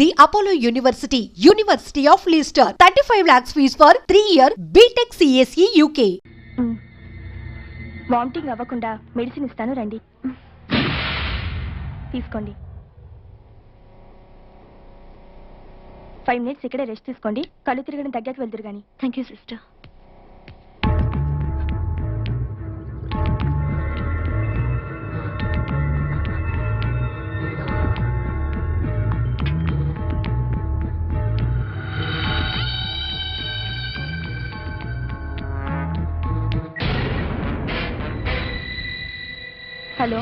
The Apollo university university of Leicester thirty five lakhs fees for three year BTech CSE UK vomiting అవ్వకుండా medicine ఇస్తాను రండి. తీసుకోండి. Five minutes ఇక్కడే rest తీసుకోండి. కళ్ళు తిరగడం తగ్గక వెళ్తురు కానీ thank you sister hello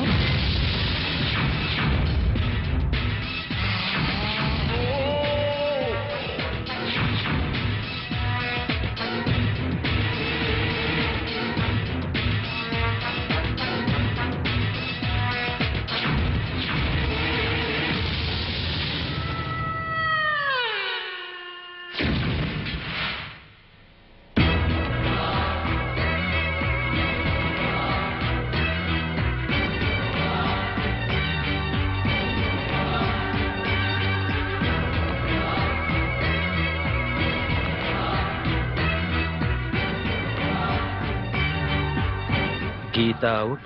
Geeta out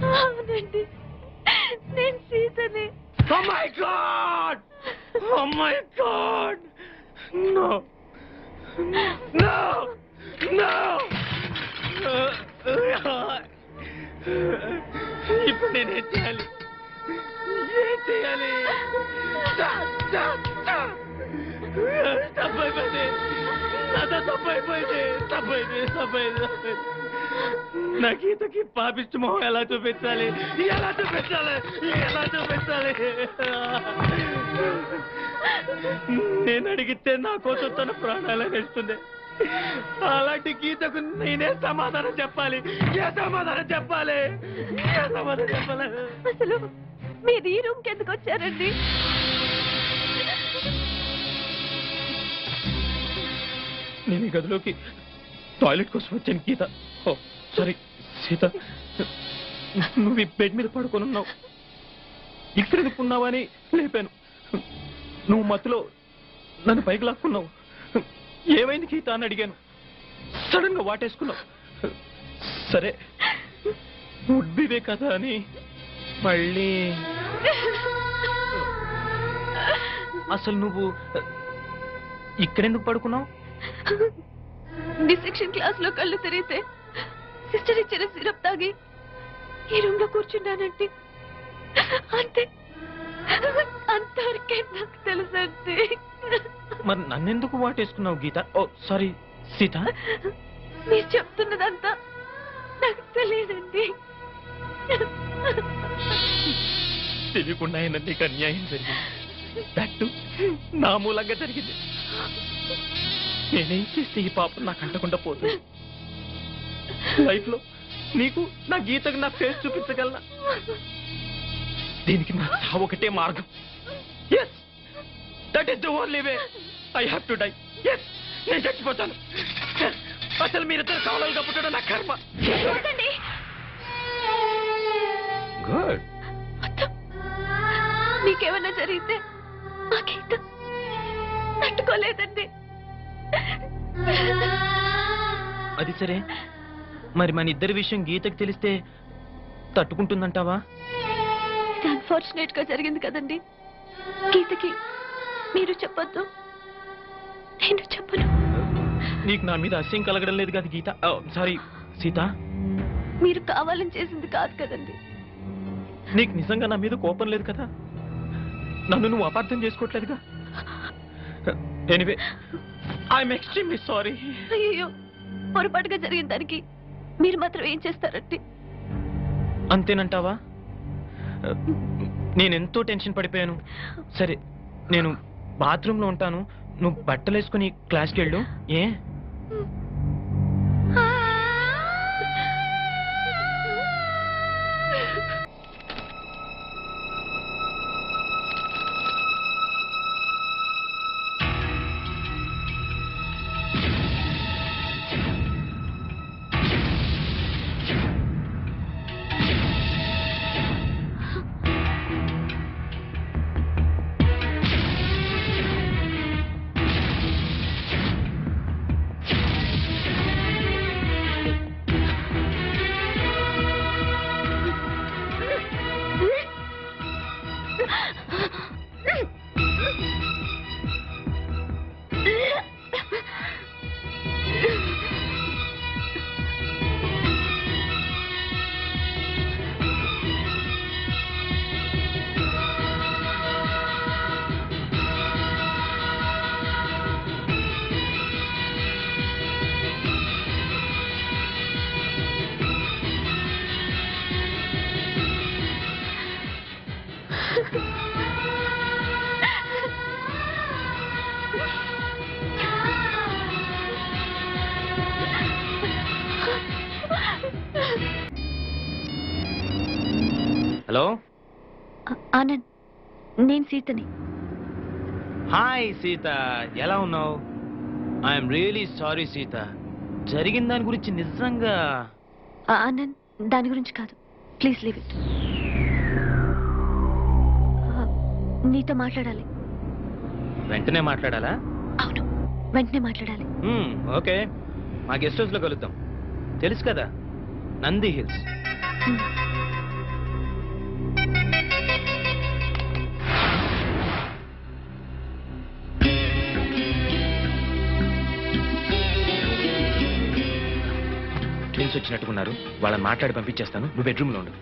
అవునండి నేను సీతని Oh my god! Oh my god! No! No! No! ఇప్పుడు నేనేం చేయాలి ఏం చేయాలి తప్పైపోయింది నాతో తప్పైపోయింది తప్పైంది తప్పైంది తప్పైంది నా గీతకి పాపిష్టి మొహం ఎలా చూపించాలి? ఎలా చూపించాలి? ఎలా చూపించాలి? నేను అడిగితే నా కోసం తన ప్రాణాలు వేస్తుంది. అలాంటి గీతకు నేనే సమాధానం చెప్పాలి. ఏ సమాధానం చెప్పాలి? ఏ సమాధానం చెప్పాలి? అసలు మీరు ఈ రూమ్కి ఎందుకు వచ్చారండి? నేను ఈ గదిలోకి టాయిలెట్ కోసం వచ్చాను గీత. ఓ సారీ సీత. నువ్వు ఈ బెడ్ మీద పడుకొని ఉన్నావు. ఇక్కడ ఎందుకున్నావని లేపాను. నువ్వు మత్తులో నన్ను పైకి లాక్కున్నావు. ఏమైంది గీత అని అడిగాను. సడన్గా వాటేసుకున్నావు. సరే ఉడ్బివే కదా అని మళ్ళీ అసలు నువ్వు ఇక్కడెందుకు పడుకున్నావు? డిసెక్షన్ క్లాస్లో కళ్ళు తెరిగితే సిస్టర్ ఇచ్చిన సిరప్ తాగి ఈ రూమ్లో కూర్చున్నానంటే అంతే. అంతవరకే నాకు తెలుసండి. మరి నన్నెందుకు వాటేసుకున్నావు గీత? ఓ సారీ సీత. మీరు చెప్తున్నదంతా నాకు తెలియదండి. తెలియకుండా అయినా నీకు అన్యాయం జరిగింది. దట్టు నా మూలంగా జరిగింది. నేనేం చేస్తే ఈ పాపం నాకు అంటకుండా పోతుంది? లైఫ్లో నీకు నా గీతకు నా ఫేస్ చూపించగలనా? దీనికి నా చావు ఒకటే మార్గం. Yes that is the only way I have to die yes నేను చచ్చిపోతాను. అసలు మీరిద్దరు కవలలుగా పుట్టడం నా కర్మ. చూడండి గుడ్ మీకేమన్నా జరిగితే ఆ గీత తట్టుకోలేదండి. అది సరే. మరి మన ఇద్దరి విషయం గీతకు తెలిస్తే తట్టుకుంటుందంటావా? అన్ఫార్చునేట్గా జరిగింది కదండి. గీతకి మీరు చెప్పొద్దు. నేను చెప్పను. నీకు నా మీద అస్యం కలగడం లేదు కదా గీత? సారీ సీత. మీరు కావాలని చేసింది కాదు కదండి. నీకు నిజంగా నా మీద కోపం లేదు కదా? నన్ను నువ్వు అపార్థం చేసుకోవట్లేదుగా? ఎనివే ఐఎమ్ ఎక్స్ట్రీమ్లీ సారీ అయ్యో పొరపాటుగా జరిగిన దానికి మీరు మాత్రం ఏం చేస్తారంటే అంతేనంటావా? నేనెంతో టెన్షన్ పడిపోయాను. సరే నేను బాత్రూంలో ఉంటాను. నువ్వు బట్టలు వేసుకుని క్లాస్కి వెళ్ళు. ఏ? హలో? ఆనంద్ నేను సీతని. హాయ్ సీత ఎలా ఉన్నావు? I'm really sorry Sita. జరిగిన దాని గురించి నిజంగా ఆనంద్ దాని గురించి కాదు. Please leave it. నీతో మాట్లాడాలి. వెంటనే మాట్లాడాలా? అవును వెంటనే మాట్లాడాలి. ఓకే. మా గెస్ట్ హౌస్లో కలుద్దాం. తెలుసు కదా నంది హిల్స్. ట్విన్స్ వచ్చినట్టుకున్నారు. వాళ్ళని మాట్లాడి పంపించేస్తాను. నువ్వు బెడ్రూమ్లో ఉండు.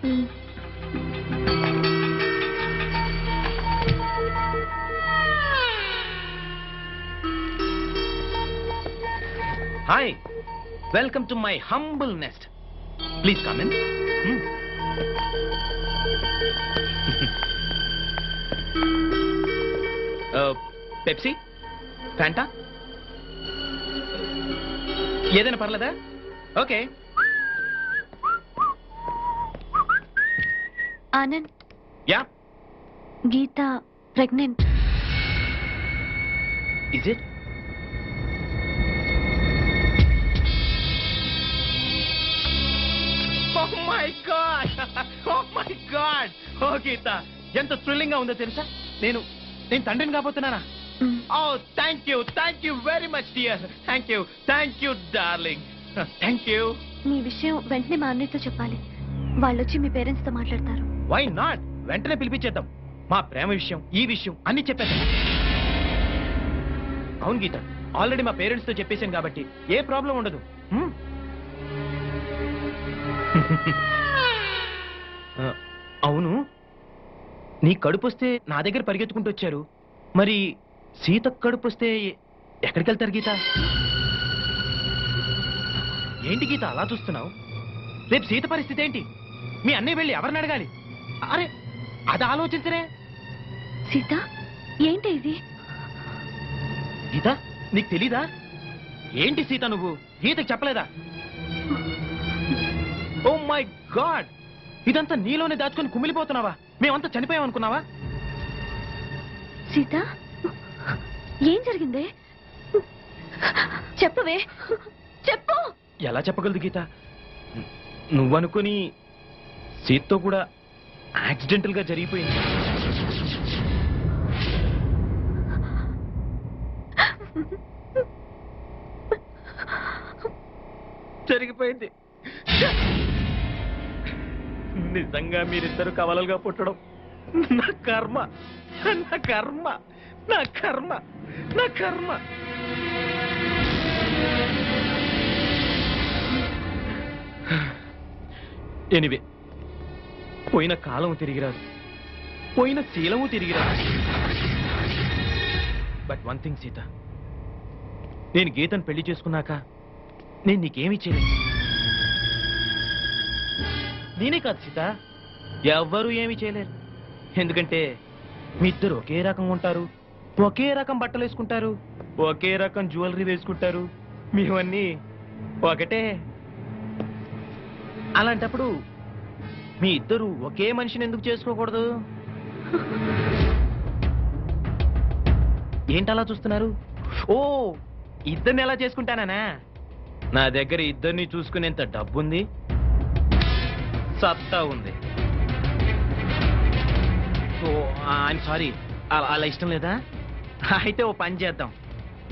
Hi welcome to my humble nest please come in Pepsi Fanta ఏదైనా పర్లేదా? Okay Anand. Yeah. Geetha pregnant. Is it oh my god oh my god oh Geetha ఎంత థ్రిల్లింగ్గా ఉందో తెలుసా? నేను నేను తండ్రిని కాబోతున్నానా? ఓ thank you thank you very much dear thank you thank you darling thank you మీ విషయం వెంటనే మా అన్నయ్యతో చెప్పాలి. వాళ్ళు వచ్చి మీ పేరెంట్స్తో మాట్లాడతారు. వై నాట్ వెంటనే పిలిపించేద్దాం. మా ప్రేమ విషయం ఈ విషయం అన్ని చెప్పేద్దాం. అవును గీత ఆల్రెడీ మా పేరెంట్స్తో చెప్పేశాను కాబట్టి ఏ ప్రాబ్లం ఉండదు. అవును. నీ కడుపు వస్తే నా దగ్గర పరిగెత్తుకుంటూ వచ్చారు. మరి సీత కడుపు వస్తే ఎక్కడికి వెళ్తారు గీత? ఏంటి గీత అలా చూస్తున్నావు? రేపు సీత పరిస్థితి ఏంటి? మీ అన్నయ్య వెళ్ళి ఎవరిని అడగాలి? అరే అది ఆలోచించరే. సీత ఏంటి ఇది? గీత నీకు తెలీదా? ఏంటి సీత నువ్వు? గీతకు చెప్పలేదా? ఓ మై గాడ్ ఇదంతా నీలోనే దాచుకొని కుమిలిపోతున్నావా? మేమంతా చనిపోయాం అనుకున్నావా? సీత ఏం జరిగింది? చెప్పవే చెప్పు! ఎలా చెప్పగలదు గీత? నువ్వనుకుని సీతతో కూడా యాక్సిడెంటల్గా జరిగిపోయింది. జరిగిపోయింది. నిజంగా మీరిద్దరు కవలలుగా పుట్టడం నా కర్మ. నా కర్మ. నా కర్మ. నా కర్మ. ఎనివే పోయిన కాలం తిరిగిరాదు. పోయిన శీలము తిరిగిరాదు. But one thing Sita. నేను గీతను పెళ్ళి చేసుకున్నాక నేను నీకేమీ చేయలేదు. నేనే కాదు సీత. ఎవ్వరూ ఏమీ చేయలేరు. ఎందుకంటే మీ ఇద్దరు ఒకే రకం ఉంటారు. ఒకే రకం బట్టలు వేసుకుంటారు. ఒకే రకం జ్యువెలరీ వేసుకుంటారు. మీవన్నీ ఒకటే. అలాంటప్పుడు మీ ఇద్దరు ఒకే మనిషిని ఎందుకు చేసుకోకూడదు? ఏంటలా చూస్తున్నారు? ఓ ఇద్దరిని ఎలా చేసుకుంటానా నా దగ్గర ఇద్దరిని చూసుకునేంత డబ్బుంది? సత్తా ఉంది. ఓ ఐఎమ్ సారీ అలా ఇష్టం లేదా? అయితే ఓ పని చేద్దాం.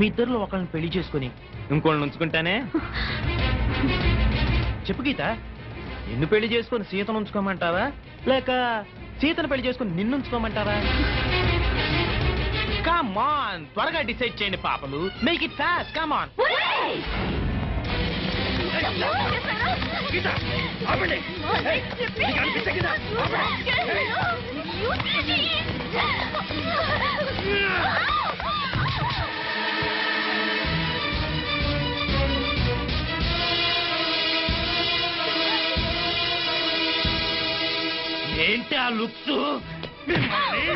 మీ ఇద్దరిలో ఒకళ్ళని పెళ్ళి చేసుకుని ఇంకోళ్ళని ఉంచుకుంటానే? చెప్పు గీత. నిన్ను పెళ్ళి చేసుకొని సీతను ఉంచుకోమంటావా? లేక సీతను పెళ్ళి చేసుకొని నిన్ను ఉంచుకోమంటావా? కమాన్ త్వరగా డిసైడ్ చేయండి పాపలు మేక్ ఇట్ ఫాస్ట్ కమాన్ ఏంటి ఆ లుక్స్? మిమ్మల్ని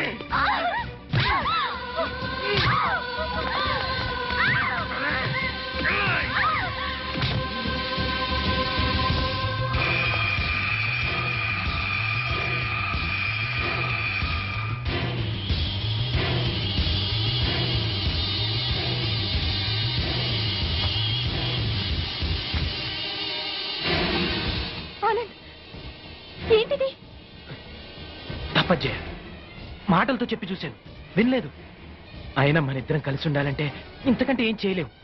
పద్యయ మాటలతో చెప్పి చూశాను. వినలేదు. అయినా మన ఇద్దరం కలిసి ఉండాలంటే ఇంతకంటే ఏం చేయలేవు.